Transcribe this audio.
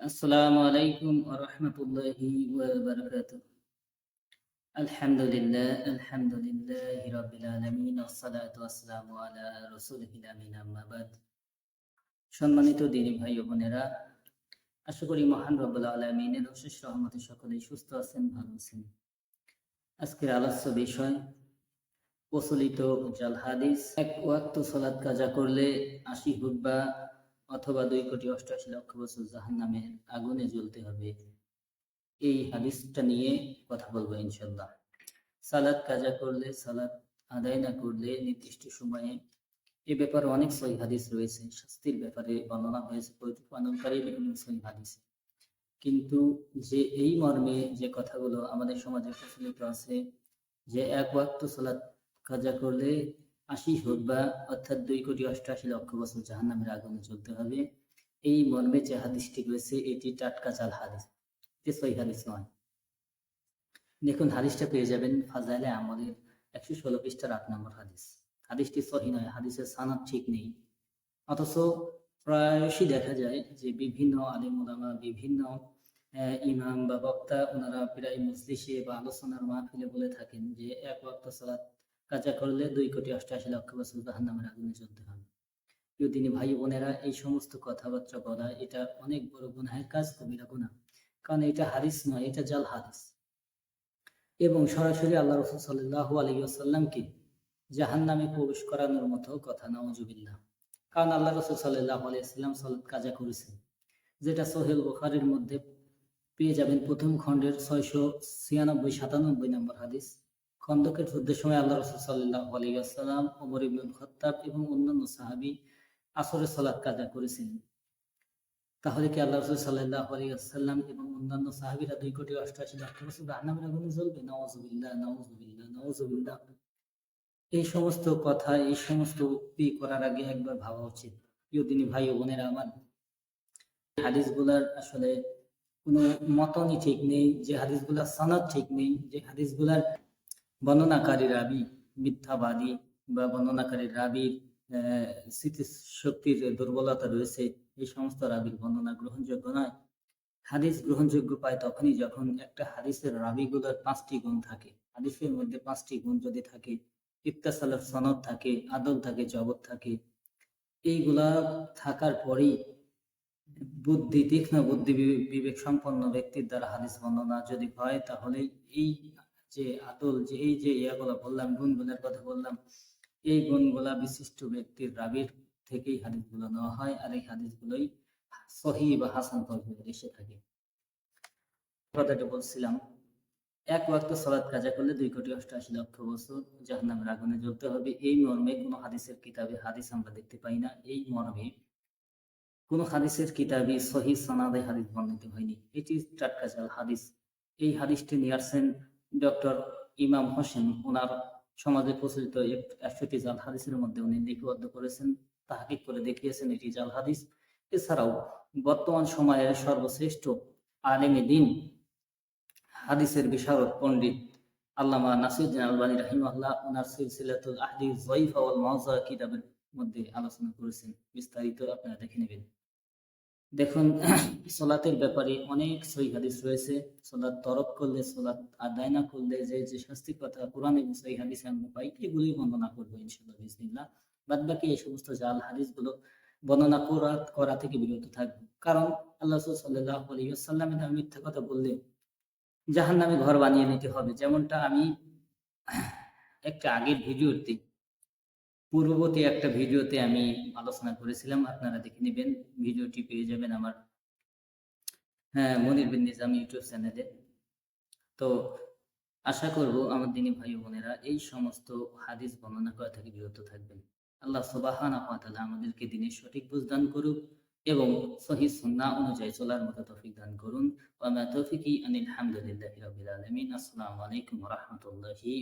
আসসালামু আলাইকুম আলহামদুলিল্লাহ আলা আমিন সম্মানিত দিনী ভাই ও বোনেরা, আশা করি মহান রব্বুল আলামিনের অশেষ রহমতে সকলে সুস্থ আছেন, ভালো আছেন। আজকের আলোচ্য বিষয়, প্রচলিত জাল হাদিস, এক ওয়াক্ত সালাত কাজা করলে আশি বা অথবা দুই কোটি অষ্টআশি লক্ষ বছর জাহান নামের আগুনে জ্বলতে হবে। এই হাদিসটা নিয়ে কথা বলব ইনশাল্লাহ সালাদ কাজা করলে, সালাদ আদায় না করলে নির্দিষ্ট সময়ে এ ব্যাপারে অনেক সহি হাদিস রয়েছে, শাস্তির ব্যাপারে বর্ণনা হয়েছে পালনকারী বিভিন্ন সহি হাদিসে। কিন্তু যে এই মর্মে যে কথাগুলো আমাদের সমাজে প্রচলিত আছে যে এক ওয়াক্ত সালাদ কাজা করলে আশি বা অর্থাৎ দুই কোটি অষ্টআশি লক্ষ বছর জাহান নামের আগুনে চলতে হবে। এই মর্মে যে হাদিসটি রয়েছে, এটি টাটকা চাল হাদিস, এটি সহি হাদিস নয়। দেখুন, হাদিসটা পেয়ে যাবেন ফাজাইলে আমাদের একশো ষোলো পৃষ্ঠার আট নম্বর হাদিস। হাদিসটি সহি নয়, হাদিসের সানাদ ঠিক নেই। অথচ প্রায়শই দেখা যায় যে বিভিন্ন আলিম ওলামা বিভিন্ন ইমাম বা বক্তা, ওনারা প্রায় মজলিসে বা আলোচনার মাহফিলে বলে থাকেন যে এক ওয়াক্ত সালাত কাজা করলে দুই কোটি অষ্টআশি লক্ষ বছর জাহান নামের আগুনে চলতে হবে। তিনি ভাই বোনেরা, এই সমস্ত কথাবার্তা বলা এটা অনেক বড় গুনাহের কাজ কবিরা গুণা কারণ এটা হাদিস নয়, এটা জাল হাদিস। এবং সরাসরি আল্লাহ রসুল সাল্লাহ আলহিউসাল্লামকে জাহান নামে প্রবেশ করানোর মতো কথা নওয়াজুবিল্লাহ কারণ আল্লাহ রসুল সাল্লাহ আলিয়াল্লাম সাল্লাদ কাজা করেছেন। যেটা সোহেল বুখারির মধ্যে পেয়ে যাবেন প্রথম খণ্ডের ছয়শো ছিয়ানব্বই সাতানব্বই নম্বর হাদিস। খন্দকের যুদ্ধের সময় আল্লাহ রসুল সাল্লাহ আলিয়াল্লাম ওমর ইবনুল খত্তাব এবং অন্যান্য সাহাবি আসরের সালাদ কাজা করেছিলেন। তাহলে কি আল্লাহ রসুল সাল্লাহ আলিয়াল্লাম এবং অন্যান্য সাহাবিরা দুই কোটি অষ্টআশি লাখ বছর রান্নামের আগুনে জ্বলবে? নওয়াজুবিল্লাহ নওয়াজুবিল্লাহ নওয়াজুবিল্লাহ এই সমস্ত কথা, এই সমস্ত উক্তি করার আগে একবার ভাবা উচিত। প্রিয় দিনী ভাই ও বোনেরা আমার হাদিসগুলার আসলে কোনো মতনই ঠিক নেই, যে হাদিসগুলার সনদ ঠিক নেই, যে হাদিসগুলার বর্ণনাকারী রাবি, মিথ্যাবাদী বা বর্ণনাকারী রাবির স্মৃতি শক্তির দুর্বলতা রয়েছে, এই সমস্ত রাবির বর্ণনা গ্রহণযোগ্য নয়। হাদিস গ্রহণযোগ্য পায় তখনই যখন একটা হাদিসের রাবিগুলোর পাঁচটি গুণ থাকে। হাদিসের মধ্যে পাঁচটি গুণ যদি থাকে ইত্তাসালের সনদ থাকে আদল থাকে, জগৎ থাকে, এইগুলা থাকার পরেই বুদ্ধি, তীক্ষ্ণ বুদ্ধি বিবেক সম্পন্ন ব্যক্তির দ্বারা হাদিস বর্ণনা যদি হয়, তাহলে এই যে আদল যে এই যে ইয়াগুলা বললাম গুণগুলোর কথা বললাম, এই গুণগুলা বিশিষ্ট ব্যক্তির রাবির থেকেই হাদিসগুলো নেওয়া হয় আর এই হাদিসগুলোই সহি বা হাসান তহবিল এসে থাকে। কথাটা বলছিলাম, এক ওয়াক্ত সলাৎ কাজা করলে দুই কোটি অষ্টআশি লক্ষ বছর জাহান্নামের আগুনে জ্বলতে হবে। এই মর্মে কোনো হাদিসের কিতাবে হাদিস আমরা দেখতে পাই না। এই মর্মে কোন হাদিসের কিতাবে সহি সনাদে হাদিস বর্ণিত হয়নি। এটি টাটকা জাল হাদিস। এই হাদিসটি নিয়ে আসছেন ডক্টর ইমাম হোসেন ওনার সমাজে প্রচলিত একশোটি জাল হাদিসের মধ্যে উনি লিপিবদ্ধ করেছেন, তাহাকিক করে দেখিয়েছেন এটি জাল হাদিস। এছাড়াও বর্তমান সময়ের সর্বশ্রেষ্ঠ আলেমে দিন হাদিসের বিশারদ পণ্ডিত আল্লামা নাসিরুদ্দিন আলবানী রাহিমাল্লাহ ওনার সিলসিলাতুল আহদিস জয়ফা ওয়াল মাওজা কিতাবের মধ্যে আলোচনা করেছেন। বিস্তারিত আপনারা দেখে নেবেন। দেখুন, সলাতের ব্যাপারে অনেক সহি হাদিস রয়েছে। সলাৎ তরক করলে, সলাৎ আদায় না করলে যে যে শাস্তি কথা কোরআন এবং সহি হাদিসে আমরা পাই, এগুলোই বর্ণনা করব ইনশাল্লাহ বিসমিল্লাহ। বাদ বাকি এই সমস্ত জাল হাদিসগুলো বর্ণনা করা করা থেকে বিরত থাকবে। কারণ আল্লাহ সাল্লাহ আলিয়াল্লামের মিথ্যা কথা বললে জাহান নামে ঘর বানিয়ে নিতে হবে। যেমনটা আমি একটা আগের ভিডিওতে পূর্ববর্তী একটা ভিডিওতে আমি আলোচনা করেছিলাম, আপনারা দেখে নেবেন। ভিডিওটি পেয়ে যাবেন আমার হ্যাঁ মনির বিন নিজাম ইউটিউব চ্যানেলে। তো আশা করব আমার দিনী ভাই বোনেরা এই সমস্ত হাদিস বর্ণনা করা থেকে বিরত থাকবেন। আল্লাহ সুবাহান আমাদেরকে দিনের সঠিক বুঝ দান করুক এবং সহি সুন্না অনুযায়ী চলার মতো তৌফিক দান করুন। ওয়া তৌফিকি আনিল হামদুলিল্লাহি রাব্বিল আলামিন। আসসালামু আলাইকুম ওয়া রাহমাতুল্লাহি